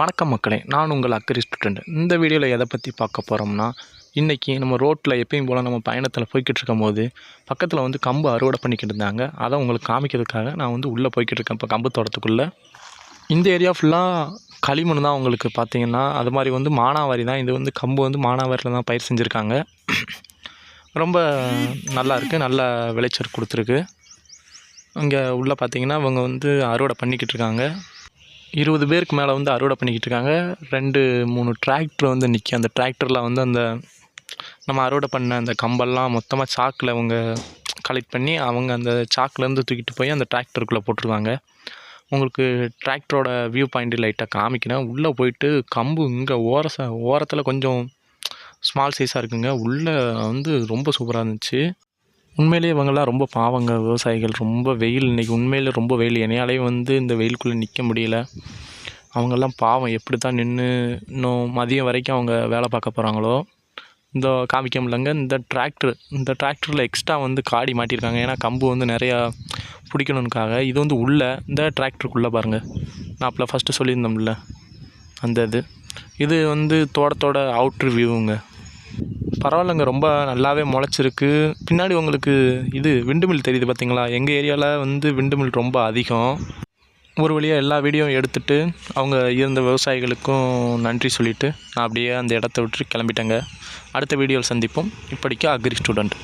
வணக்கம் மக்களே நான் உங்கள் அக்கரி ஸ்டூடெண்ட் இந்த வீடியோவில் எதை பற்றி பார்க்க போகிறோம்னா இன்றைக்கி நம்ம ரோட்டில் எப்பயும் போல் நம்ம பயணத்தில் போய்கிட்டு இருக்கும்போது பக்கத்தில் வந்து கம்பு அறுவடை பண்ணிக்கிட்டு இருந்தாங்க. அதை உங்களுக்கு காமிக்கிறதுக்காக நான் வந்து உள்ளே போய்கிட்டு இருக்கேன். இப்போ கம்பு தோட்டத்துக்குள்ளே. இந்த ஏரியா ஃபுல்லாக களிமண் தான் உங்களுக்கு பார்த்திங்கன்னா அது மாதிரி வந்து மானாவாரி தான். இது வந்து கம்பு வந்து மானாவாரியில் தான் பயிர் செஞ்சுருக்காங்க. ரொம்ப நல்லா இருக்குது நல்ல விளைச்சல் கொடுத்துருக்கு. இங்கே உள்ளே பார்த்திங்கன்னா இவங்க வந்து அறுவடை பண்ணிக்கிட்டு இருக்காங்க. இருபது பேருக்கு மேலே வந்து அறுவடை பண்ணிக்கிட்டு இருக்காங்க. ரெண்டு மூணு டிராக்டர் வந்து நிற்கி அந்த டிராக்டரில் வந்து அந்த நம்ம அறுவடை பண்ண அந்த கம்பெல்லாம் மொத்தமாக சாக்கில் அவங்க கலெக்ட் பண்ணி அவங்க அந்த சாக்குலேருந்து தூக்கிட்டு போய் அந்த டிராக்டருக்குள்ளே போட்டுருவாங்க. உங்களுக்கு டிராக்டரோட வியூ பாயிண்ட் லைட்டாக காமிக்கிறேன். உள்ளே போயிட்டு கம்பு இங்கே ஓர ஓரத்தில் கொஞ்சம் ஸ்மால் சைஸாக இருக்குங்க. உள்ளே வந்து ரொம்ப சூப்பராக இருந்துச்சு. உண்மையிலேயே இவங்கெல்லாம் ரொம்ப பாவங்க. விவசாயிகள் ரொம்ப வெயில். இன்றைக்கி உண்மையிலே ரொம்ப வெயில். என்னையாலே வந்து இந்த வெயிலுக்குள்ளே நிற்க முடியல. அவங்கெல்லாம் பாவம். எப்படி தான் நின்று இன்னும் மதியம் வரைக்கும் அவங்க வேலை பார்க்க போகிறாங்களோ இந்த காமிக்க முடியலங்க. இந்த டிராக்டர் இந்த டிராக்டரில் எக்ஸ்ட்ரா வந்து காடி மாட்டியிருக்காங்க ஏன்னா கம்பு வந்து நிறையா பிடிக்கணுனுக்காக இது வந்து உள்ளே இந்த டிராக்டருக்குள்ளே பாருங்கள் நான் அப்போ ஃபஸ்ட்டு சொல்லியிருந்தோம்ல. அந்த இது. இது வந்து தோட்டத்தோட அவுட்ரு வியூவுங்க பரவாயில்லைங்க ரொம்ப நல்லாவே முளைச்சிருக்கு. பின்னாடி உங்களுக்கு இது விண்டு மில் தெரியுது பார்த்தீங்களா எங்கள் ஏரியாவில் வந்து விண்டு மில் ரொம்ப அதிகம். ஒரு வழியாக எல்லா வீடியோவும் எடுத்துட்டு அவங்க இருந்த விவசாயிகளுக்கும் நன்றி சொல்லிவிட்டு நான் அப்படியே அந்த இடத்த விட்டு கிளம்பிட்டேங்க. அடுத்த வீடியோவில் சந்திப்போம். இப்படிக்கு அக்ரி ஸ்டூடெண்ட்.